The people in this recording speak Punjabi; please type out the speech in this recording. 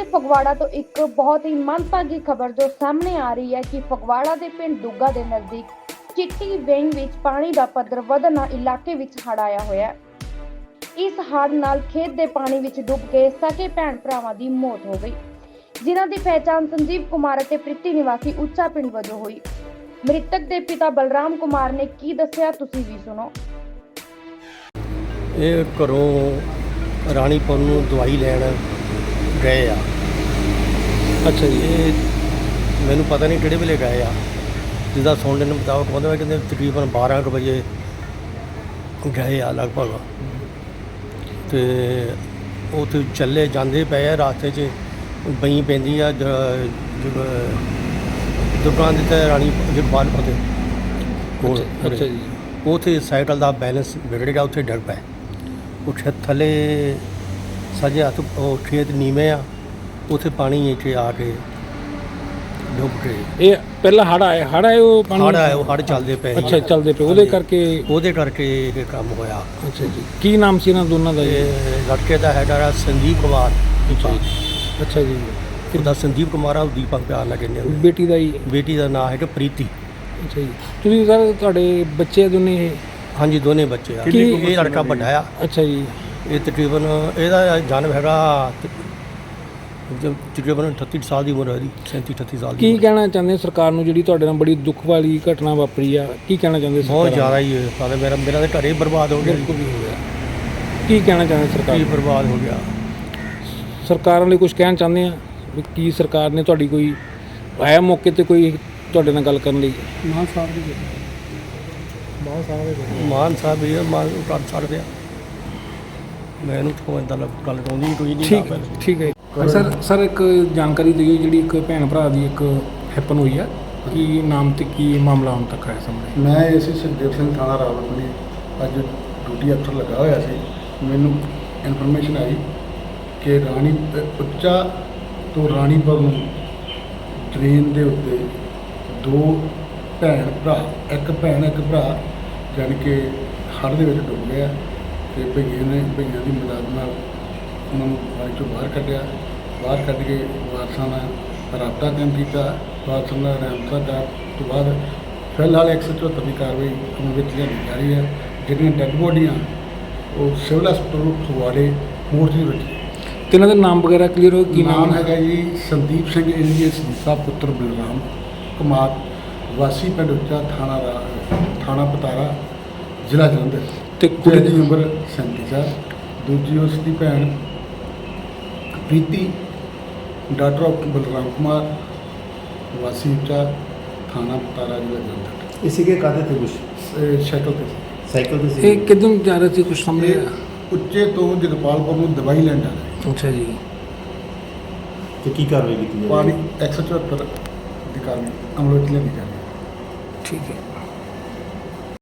ਫਗਵਾੜਾ ਤੋਂ ਇੱਕ ਬਹੁਤ ਹੀ ਮੰਦਭਾਗੀ ਖਬਰ ਜੋ ਸਾਹਮਣੇ ਆ ਰਹੀ ਹੈ ਕਿ ਫਗਵਾੜਾ ਦੇ ਪਿੰਡ ਦੁੱਗਾ ਦੇ ਨਜ਼ਦੀਕ ਚਿੱਟੀ ਵੇਂਗ ਵਿੱਚ ਪਾਣੀ ਦਾ ਪੱਧਰ ਵਧਣ ਨਾਲ ਇਲਾਕੇ ਵਿੱਚ ਹੜ੍ਹ ਆਇਆ ਹੋਇਆ ਹੈ। ਇਸ ਹੜ੍ਹ ਨਾਲ ਖੇਤ ਦੇ ਪਾਣੀ ਵਿੱਚ ਡੁੱਬ ਕੇ ਸਕੇ ਭੈਣ ਭਰਾਵਾਂ ਦੀ ਮੌਤ ਹੋ ਗਈ। ਜਿਨ੍ਹਾਂ ਦੀ ਪਹਿਚਾਣ ਸੰਜੀਵ ਕੁਮਾਰ ਅਤੇ ਪ੍ਰੀਤੀ ਨਿਵਾਸੀ ਉੱਚਾ ਪਿੰਡ ਵਜੋਂ ਹੋਈ। ਮ੍ਰਿਤਕ ਦੇ ਪਿਤਾ ਬਲਰਾਮ ਕੁਮਾਰ ਨੇ ਕੀ ਦੱਸਿਆ ਤੁਸੀਂ ਵੀ ਸੁਣੋ। ਇਹ ਘਰੋਂ ਰਾਣੀਪੁਰ ਨੂੰ ਦਵਾਈ ਲੈਣ ਗਏ ਆ। ਅੱਛਾ ਜੀ ਇਹ ਮੈਨੂੰ ਪਤਾ ਨਹੀਂ ਕਿਹੜੇ ਵੇਲੇ ਗਏ ਆ। ਜਿਹਦਾ ਸੁਣਨ ਦੇ ਮੁਤਾਬਕ ਕਹਿੰਦੇ ਵਾ ਕਹਿੰਦੇ ਤਕਰੀਬਨ 12 ਕੁ ਵਜੇ ਗਏ ਆ ਲਗਭਗ। ਤੇ ਉੱਥੇ ਚੱਲੇ ਜਾਂਦੇ ਪਏ ਆ ਰਾਸਤੇ 'ਚ ਬਈ ਪੈਂਦੀ ਆ ਦੁਕਾਨ ਦੇ ਤੇ ਰਾਣੀ ਜਗਬਾਲ ਪਤੇ ਕੋਲ ਅੱਛਾ- ਜੀ। ਉਥੇ ਸਾਈਕਲ ਦਾ ਬੈਲੈਂਸ ਵਿਗੜ ਗਿਆ ਉੱਥੇ ਡਿੱਗ ਪਿਆ। ਖੇਤ ਥੱਲੇ ਸਜੇ ਹੱਥ ਉਹ ਖੇਤ ਨੀਵੇਂ ਆ ਉਥੇ ਪਾਣੀ ਇੱਥੇ ਆ ਕੇ ਡੁੱਬ ਗਏ। ਇਹ ਪਹਿਲਾਂ ਹੜ ਆਇਆ ਹੜ ਆਇਆ ਉਹ ਪਾਣੀ? ਹੜ ਆਇਆ ਉਹ ਹੜ ਚੱਲਦੇ ਪਏ ਸੀ। ਅੱਛਾ ਚੱਲਦੇ ਪਏ। ਉਹਦੇ। ਕਰਕੇ ਉਹਦੇ ਕਰਕੇ ਇਹ ਕੰਮ ਹੋਇਆ। ਅੱਛਾ ਜੀ। ਕੀ ਨਾਮ ਸੀ ਇਹਨਾਂ ਦੋਨਾਂ ਦਾ ਜੀ? ਇਹ ਲੜਕੇ ਦਾ ਹੈਗਾ ਰਾ ਸੰਦੀਪ ਕੁਮਾਰ। ਅੱਛਾ ਜੀ। ਅੱਛਾ ਜੀ। ਉਹਦਾ ਸੰਦੀਪ ਕੁਮਾਰ ਆ ਉਹ ਦੀਪਕ ਪਿਆਰ ਨਾਲ ਕਹਿੰਦੇ ਉਹਨੂੰ। ਬੇਟੀ ਦਾ ਜੀ? ਬੇਟੀ ਦਾ ਨਾਮ ਹੈਗਾ ਪ੍ਰੀਤੀ। ਅੱਛਾ ਜੀ। ਤੁਸੀਂ ਸਰ ਤੁਹਾਡੇ ਬੱਚੇ ਦੋਨੇ ਹਾਂਜੀ ਦੋਨੇ ਬੱਚੇ ਆ। ਕਿੰਨੀ ਇਹ ਲੜਕਾ ਵੱਡਾ ਆ। ਅੱਛਾ ਜੀ। ਇਹ ਤਕਰੀਬਨ ਇਹਦਾ ਜਨਮ ਹੈਗਾ ਜਦ ਤਕਰੀਬਨ 38 ਸਾਲ ਦੀ ਉਮਰ ਹੈ ਇਹਦੀ 37 38 ਸਾਲ ਦੀ ਕੀ ਉਮਰ। ਕਹਿਣਾ ਚਾਹੁੰਦੇ ਸਰਕਾਰ ਨੂੰ ਜਿਹੜੀ ਤੁਹਾਡੇ ਨਾਲ ਬੜੀ ਦੁੱਖ ਵਾਲੀ ਘਟਨਾ ਵਾਪਰੀ ਆ? ਕੀ ਕਹਿਣਾ ਚਾਹੁੰਦੇ ਬਹੁਤ ਸਰਕਾਰ ਜ਼ਿਆਦਾ ਹੀ ਸਾਡਾ ਮੇਰਾ ਮੇਰਾ ਤਾਂ ਘਰੇ ਹੀ ਬਰਬਾਦ ਹੋ ਗਿਆ ਬਿਲਕੁਲ ਹੀ ਹੋ ਗਿਆ। ਕੀ ਕਹਿਣਾ ਚਾਹੁੰਦੇ ਸਰਕਾਰ ਕੀ ਨੂੰ? ਬਰਬਾਦ ਹੋ ਗਿਆ। ਸਰਕਾਰਾਂ ਲਈ ਕੁਝ ਕਹਿਣਾ ਚਾਹੁੰਦੇ ਆ? ਵੀ ਕੀ ਸਰਕਾਰ ਨੇ ਤੁਹਾਡੀ ਕੋਈ ਆਇਆ ਮੌਕੇ ਤੇ ਕੋਈ ਤੁਹਾਡੇ ਨਾਲ ਗੱਲ ਕਰਨ ਲਈ? ਮਾਨ ਸਾਹਿਬ ਦੀ ਮਾਨ ਸਾਹਿਬ ਇਹ ਮਾਨ ਕਰ ਸਕਦੇ ਆ ਮੈਨੂੰ ਤਾਂ ਇੰਦਾ ਗੱਲ ਆਉਂਦੀ ਕੋਈ ਨਹੀਂ ਠੀਕ ਠੀਕ ਹੈ ਸਰ ਸਰ ਇੱਕ ਜਾਣਕਾਰੀ ਦਿਓ ਜਿਹੜੀ ਇੱਕ ਭੈਣ ਭਰਾ ਦੀ ਇੱਕ ਹੈਪਨ ਹੋਈ ਆ। ਕੀ ਨਾਮ ਤੇ ਕੀ ਮਾਮਲਾ ਹੁਣ ਤੱਕ ਆਇਆ ਸਾਹਮਣੇ? ਮੈਂ ਏਸੀ ਸੁਖਦੇਵ ਸਿੰਘ ਥਾਣਾ ਰਾਵਲਪਿੰਡੀ ਅੱਜ ਡਿਊਟੀ ਅਫਸਰ ਲੱਗਾ ਹੋਇਆ ਸੀ। ਮੈਨੂੰ ਇਨਫੋਰਮੇਸ਼ਨ ਆਈ ਕਿ ਰਾਣੀ ਉੱਚਾ ਤੋਂ ਰਾਣੀਪੁਰ ਨੂੰ ਟ੍ਰੇਨ ਦੇ ਉੱਤੇ ਦੋ ਭੈਣ ਭਰਾ ਇੱਕ ਭੈਣ ਇੱਕ ਭਰਾ ਜਾਣੀ ਕਿ ਹੜ੍ਹ ਦੇ ਵਿੱਚ ਡੁੱਬ ਗਏ ਆ। ਤੇ ਭਈਏ ਨੇ ਭਈਆਂ ਦੀ ਮਦਦ ਨਾਲ ਉਹਨਾਂ ਨੂੰ ਪਾਣੀ ਚੋਂ ਬਾਹਰ ਕੱਢਿਆ। ਬਾਹਰ ਕੱਢ ਕੇ ਵਾਰਸਾਂ ਨਾਲ ਰਾਬਤਾ ਕਾਇਮ ਕੀਤਾ। ਵਾਰਸਾਂ ਨਾਲ ਰਾਬਤਾ ਕਰਨ ਤੋਂ ਬਾਅਦ ਫਿਲਹਾਲ 174 ਦੀ ਕਾਰਵਾਈ ਅਮਲ ਵਿੱਚ ਲਿਆਂਦੀ ਜਾ ਰਹੀ ਹੈ। ਜਿਹੜੀਆਂ ਡੈੱਡ ਬੋਡੀਆਂ ਉਹ ਸਿਵਲ ਹਸਪਤਾਲ ਫਗਵਾੜੇ ਮੋਰਚੇ ਵਿੱਚ। ਤਿੰਨਾਂ ਦੇ ਨਾਮ ਵਗੈਰਾ ਕਲੀਅਰ ਹੋ ਕੀ ਨਾਮ ਹੈਗਾ ਜੀ ਸੰਦੀਪ ਸਿੰਘ ਇੰਜੀਨੀਅਰ ਸੰਦੀਪਾ ਪੁੱਤਰ ਬਲਰਾਮ ਕੁਮਾਰ ਵਾਸੀ ਪਿੰਡ ਉੱਚਾ ਥਾਣਾ ਦਾ ਥਾਣਾ ਪਤਾਰਾ ਜ਼ਿਲ੍ਹਾ ਜਲੰਧਰ। ਤੇ ਕੁੜੀ ਦੀ ਉਮਰ 37 ਸਾਲ ਦੂਜੀ ਉਸ ਦੀ ਭੈਣ ਪ੍ਰੀਤੀ ਡਾਕਟਰ ਬਲਰਾਮ ਕੁਮਾਰ ਵਾਸੀ ਦਾ ਥਾਣਾ ਪਤਾਰਾ ਜ਼ਿਲ੍ਹਾ ਜਲੰਧਰ। ਇਹ ਸੀਗੇ ਕਾਦੇ ਤੇ ਕੁਛ? ਇਹ ਤੇ ਸਾਈਕਲ ਤੇ ਸੀ ਇਹ ਕਿਦੋਂ ਜਾ ਰਹੇ ਸੀ ਕੁਝ ਸਾਹਮਣੇ? ਉੱਚੇ ਤੋਂ ਜਗਪਾਲਪੁਰ ਨੂੰ ਦਵਾਈ ਲੈਣ ਜਾ ਰਹੇ ਅੱਛਾ ਜੀ। ਤੇ ਕੀ ਕਰ ਰਹੇ ਜਾ ਰਹੀ ਹੈ? ਪਾਣੀ 174 ਦੀ ਕਾਰਨ ਅਮਲੋਚ ਲੈ ਕੇ ਜਾ ਰਿਹਾ ਠੀਕ ਹੈ।